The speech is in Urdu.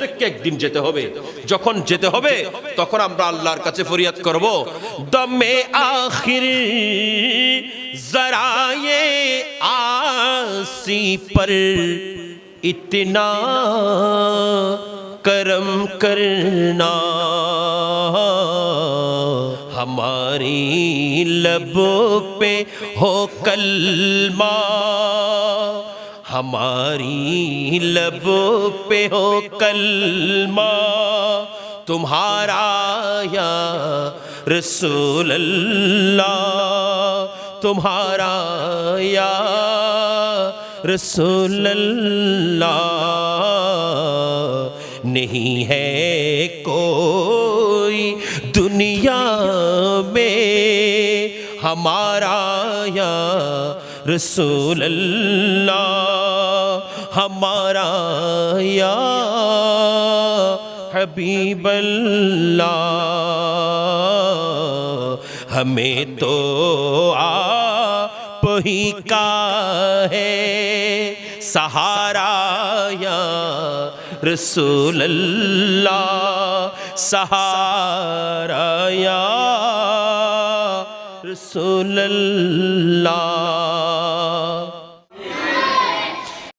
প্রত্যেককে একদিন যেতে হবে যখন যেতে হবে তখন আমরা আল্লাহর কাছে ফরিয়াদ করব দমে আখির জরায়ে আসি পর ইতনা کرم کرنا ہماری لبوں پہ ہو کلمہ ہماری لبوں پہ ہو کلمہ تمہارا یا رسول اللہ تمہارا یا رسول اللہ۔ نہیں ہے کوئی دنیا میں ہمارا یا رسول اللہ، ہمارا یا حبیب اللہ۔ ہمیں تو آپ ہی کا ہے، سہارا یا رسول اللہ سہارا یا رسول اللہ